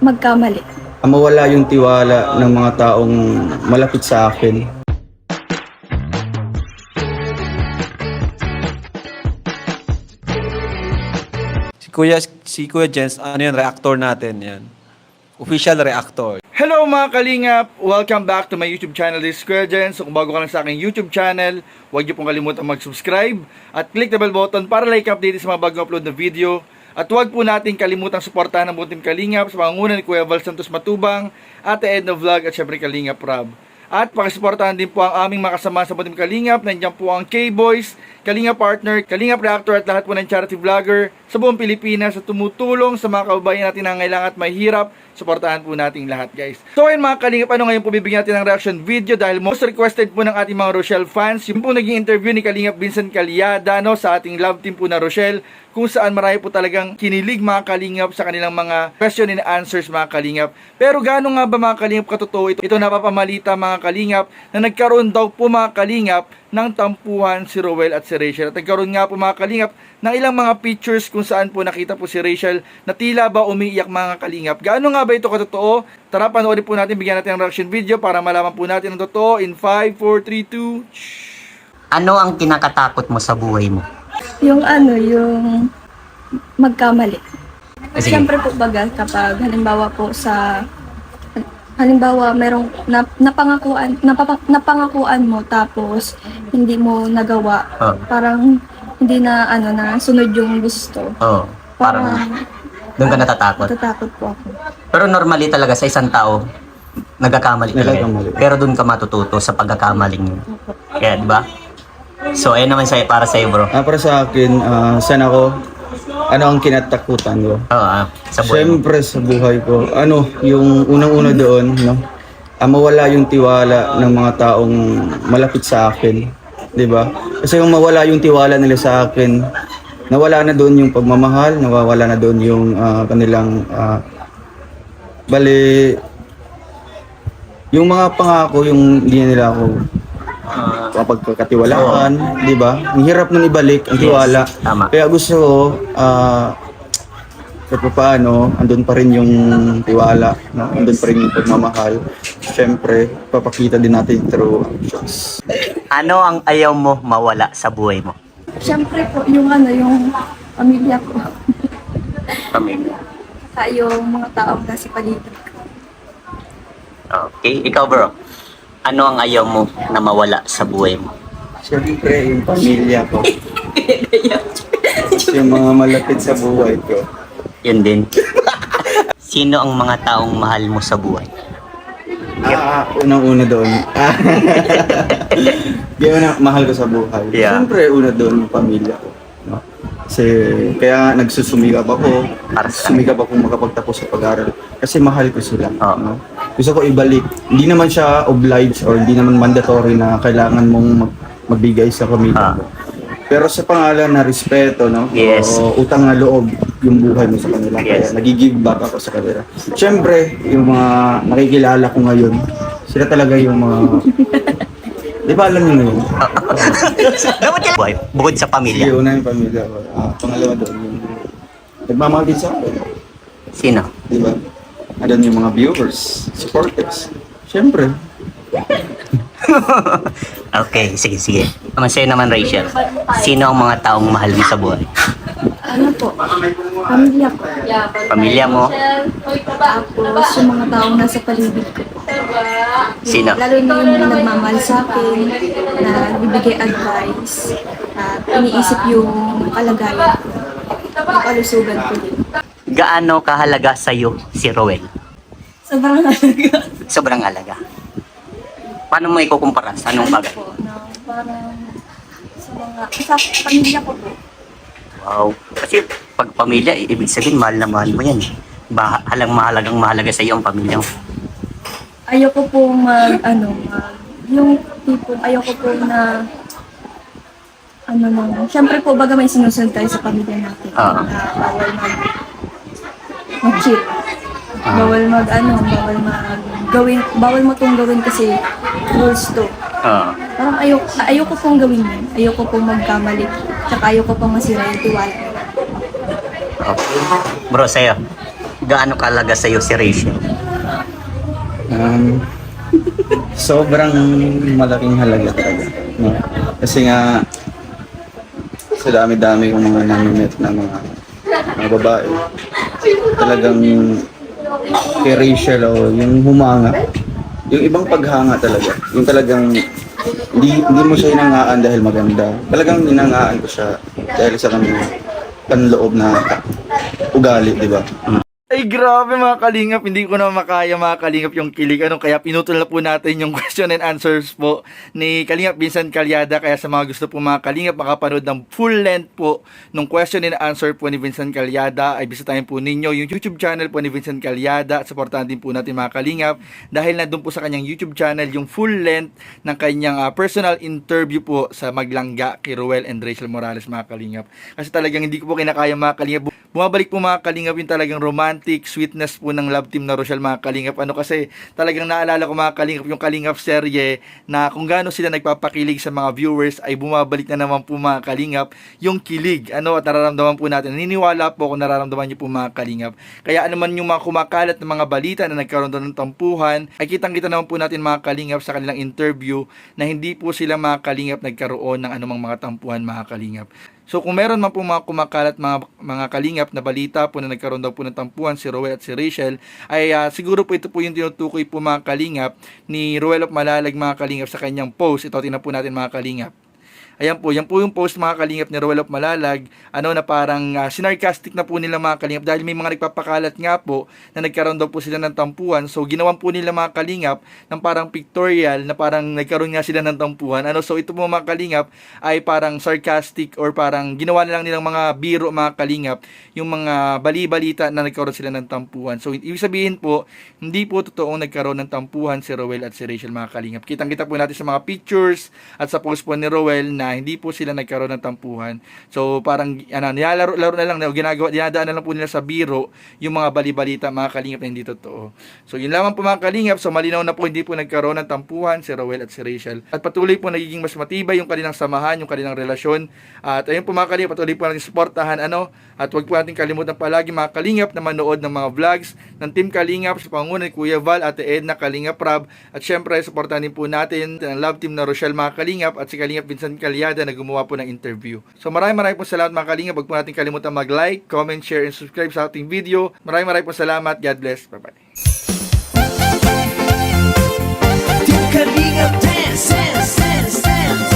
magkamali. mawala yung tiwala ng mga taong malapit sa akin. Si Kuya, si Kuya Jens, ano yun, reactor natin yan. Official reactor. Hello mga kalingap! Welcome back to my YouTube channel, this is Gen. So kung bago ka lang sa aking YouTube channel, huwag niyo pong kalimutan mag-subscribe at click the bell button para like update sa mga bagong upload na video. At huwag po natin kalimutang suportahan ang buong Team Kalingap sa pangunguna ni Kuya Val Santos Matubang, Ate Edna Vlog at syempre Kalingap Rob. At pakisuportahan din po ang aming makasama sa Butim Kalingap. Nandiyan po ang K-Boys, Kalingap Partner, Kalingap Reactor at lahat po ng charity vlogger sa buong Pilipinas sa tumutulong sa mga kababayan natin na ngailangan at mahirap. Suportahan po nating lahat guys. So ayun mga Kalingap, ano ngayon po bibigyan natin ng reaction video dahil most requested po ng ating mga Rochelle fans. Yung po naging interview ni Kalingap Vincent Calyada no, sa ating love team po na Rochelle kung saan marami po talagang kinilig mga kalingap sa kanilang mga question and answers mga kalingap. Pero gaano nga ba mga kalingap katotoo ito? Ito napapamalita mga kalingap na nagkaroon daw po mga kalingap ng tampuhan si Rowell at si Rachel. At nagkaroon nga po mga kalingap ng ilang mga pictures kung saan po nakita po si Rachel na tila ba umiiyak mga kalingap. Gaano nga ba ito katotoo? Tara panoorin po natin, bigyan natin ng reaction video para malaman po natin ang totoo in 5, 4, 3, 2, Ano ang kinakatakot mo sa buhay mo? Yung ano, yung magkamali. Sige. Siyempre po baga kapag halimbawa po sa halimbawa merong nap, napangakuan napapa, napangakuan mo tapos hindi mo nagawa Oh. parang hindi na ano na sunod yung gusto Oh, parang parang doon ka natatakot. natatakot po ako Pero normally talaga sa isang tao, nagkakamali talaga. Nagkakamali. Pero doon ka matututo sa pagkakamaling yun. Kaya, di ba? So, ayun naman sa'yo, para sa'yo, bro. Ah, para sa akin, ah, saan ako, ano ang kinatakutan ko? Oo, ah, sa buhay mo. Siyempre sa buhay ko, ano, yung unang-una doon, no? Ah, mawala yung tiwala ng mga taong malapit sa akin. 'Di ba? Kasi yung mawala yung tiwala nila sa akin, nawala na doon yung pagmamahal, nawawala na doon yung ah, kanilang ah, bali yung mga pangako yung hindi nila ako Ah, kapag pagkatiwalaan, 'di ba? Ang hirap nun ibalik ang tiwala. tama. Kaya gusto ko ah kahit pa paano, andun pa rin yung tiwala, no? andun pa rin yung pagmamahal. Siyempre, papakita din natin through actions. ano ang ayaw mo mawala sa buhay mo? Siyempre po yung ano yung pamilya ko Pamilya. saka yung mga taong nasa paligid ko Okay, ikaw, bro. Ano ang ayaw mo na mawala sa buhay mo? Siyempre, yung pamilya ko. yung mga malapit sa buhay ko. Yun din. Sino ang mga taong mahal mo sa buhay? Ah, unang-una doon. Kaya una, mahal ko sa buhay. Yeah. Siyempre, una doon yung pamilya ko. No? Kasi, kaya nagsusumikap ako. Para sa Sumikap ako makapagtapos sa pag-aaral. Kasi mahal ko sila. Oo. No? Gusto ko ibalik. Hindi naman siya obliged or hindi naman mandatory na kailangan mong mag- magbigay sa pamilya Ah. mo. Pero sa pangalan na respeto, no? Yes. O utang na loob yung buhay mo sa kanila. Yes. Kaya nag-give back ako sa kanila. Siyempre, yung mga nakikilala ko ngayon, sila talaga yung mga... Di ba alam niyo na yun? Dapat yan. Buhay, bukod sa Sige, pamilya. una yung pamilya ko. Ah, pangalawa doon yung... Nagmamahal din sa akin. Sino? Di ba? Andun yung mga viewers, supporters. Siyempre. Okay, sige, sige. Naman sa'yo naman, Rachel. Sino ang mga taong mahal mo sa buhay? ano po pamilya ko Pamilya mo? tapos yung mga taong nasa paligid ko Sino? Lalo na yung mga nagmamahal sa akin, na nagbibigay advice, at iniisip yung kalagayan ko, yung kalusugan ko din. Gaano kahalaga sa'yo si Rowel? Sobrang halaga Sobrang halaga. Paano mo ikukumpara sa anong bagay? po na parang sa mga, sa pamilya ko po. Wow. Kasi pag pamilya, ibig sabihin, mahal na mahal mo yan. Ba, halang mahalagang mahalaga sa iyo ang pamilya mo. Ayoko po mag, ano, mag, yung tipo, ayoko po na, ano na, syempre po, baga may sinusunod tayo sa pamilya natin. Oo. Na bawal mag, mag-cheat. Ah. Bawal mag, ano, bawal mag, gawin, bawal mo itong gawin kasi rules to. Oo. Parang ayoko, ayoko pong gawin yun. Ayoko pong magkamali. Tsaka ayoko pong masira yung tiwala. Okay. Bro, sa'yo. gaano kalaga sa'yo si Rachel? Um, sobrang malaking halaga talaga. No? Kasi nga, sa dami-dami kong mga namimit na mga, mga babae, talagang kay Rachel o yung humanga, yung ibang paghanga talaga, yung talagang hindi, hindi mo siya hinangaan dahil maganda. Talagang hinangaan ko siya dahil sa kanyang panloob na ugali, di ba? Grabe mga kalingap, hindi ko na makaya mga kalingap yung kilig. Ano, kaya pinutol na po natin yung question and answers po ni Kalingap Vincent Calyada. Kaya sa mga gusto po mga kalingap makapanood ng full length po ng question and answer po ni Vincent Calyada, ay bisitahin po ninyo yung YouTube channel po ni Vincent Calyada. Supportahan din po natin mga kalingap dahil na doon po sa kanyang YouTube channel yung full length ng kanyang ah, personal interview po sa Maglangga kay and Rachel Morales mga kalingap. Kasi talagang hindi ko po kinakaya mga kalingap. Bumabalik po mga kalingap yung talagang romantic sweetness po ng love team na Rochelle mga kalingap. Ano kasi talagang naalala ko mga kalingap yung kalingap serye na kung gaano sila nagpapakilig sa mga viewers ay bumabalik na naman po mga kalingap yung kilig. Ano at nararamdaman po natin. Naniniwala po kung nararamdaman niyo po mga kalingap. Kaya ano man yung mga kumakalat na mga balita na nagkaroon doon ng tampuhan ay kitang-kita naman po natin mga kalingap sa kanilang interview na hindi po sila mga kalingap nagkaroon ng anumang mga tampuhan mga kalingap. So kung meron man po mga kumakalat mga, mga kalingap na balita po na nagkaroon daw po ng tampuhan si Roel at si Rachel ay ah, siguro po ito po yung tinutukoy po mga kalingap ni Roel of Malalag mga kalingap sa kanyang post. Ito tingnan po natin mga kalingap. Ayan po, yan po yung post mga kalingap ni Roel of Malalag, ano na parang uh, sinarcastic na po nila mga kalingap dahil may mga nagpapakalat nga po na nagkaroon daw po sila ng tampuhan. So ginawan po nila mga kalingap ng parang pictorial na parang nagkaroon nga sila ng tampuhan. Ano, so ito po mga kalingap ay parang sarcastic or parang ginawa na lang nilang mga biro mga kalingap yung mga bali-balita na nagkaroon sila ng tampuhan. So ibig sabihin po, hindi po totoong nagkaroon ng tampuhan si Roel at si Rachel mga kalingap. Kitang-kita po natin sa mga pictures at sa post po ni Roel na hindi po sila nagkaroon ng tampuhan. So parang ano, nilalaro laro na lang, ginagawa, dinadaan na lang po nila sa biro yung mga bali-balita mga kalingap na hindi totoo. So yun lamang po mga kalingap, so malinaw na po hindi po nagkaroon ng tampuhan si Roel at si Rachel. At patuloy po nagiging mas matibay yung kanilang samahan, yung kanilang relasyon. At ayun po mga kalingap, patuloy po natin suportahan ano, at huwag po natin kalimutan palagi mga kalingap na manood ng mga vlogs ng Team Kalingap sa pangunan ni Kuya Val, Ate Edna, Kalingap Rab. At syempre, suportahan din po natin ang love team na Rochelle mga kalingap at si Kalingap Vincent Calyada na gumawa po ng interview. So maraming maraming po salamat mga kalingap. Huwag po natin kalimutan mag-like, comment, share, and subscribe sa ating video. Maraming maraming po salamat. God bless. Bye-bye. Team Kalingap dance, dance, dance, dance.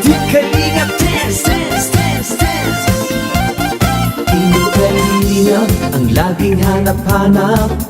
Team Kalingap dance, dance, dance, ang laging hanap-hanap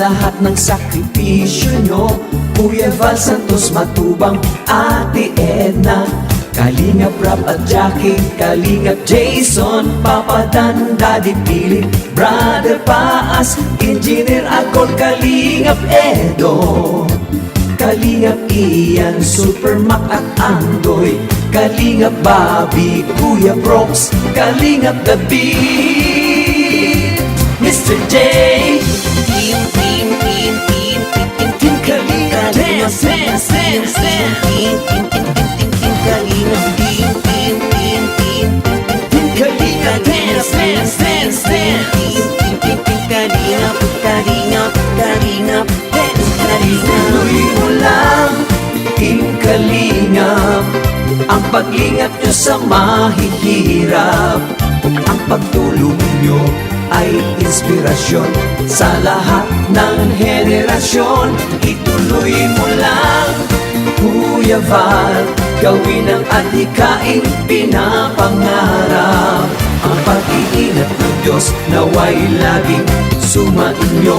lahat ng sakripisyo nyo. Kuya Val Santos Matubang, Ate Edna. Kalingap Rap at Jackie, Kalingap Jason Papa Dan, Daddy Pili, Brother Paas Engineer Akol, Kalingap Edo. Kalingap Ian, Super Mac at Andoy. Kalingap Bobby, Kuya Brooks. Kalingap The Beat Mr. J Kalingap Ang pag-ingat nyo sa mahihirap Ang pagtulong nyo ay inspirasyon sa lahat ng henerasyon. Ituloy mo lang, Kuya Val, gawin ang adhikaing pinapangarap. Ang pag-iingat ng Diyos naway laging sumainyo.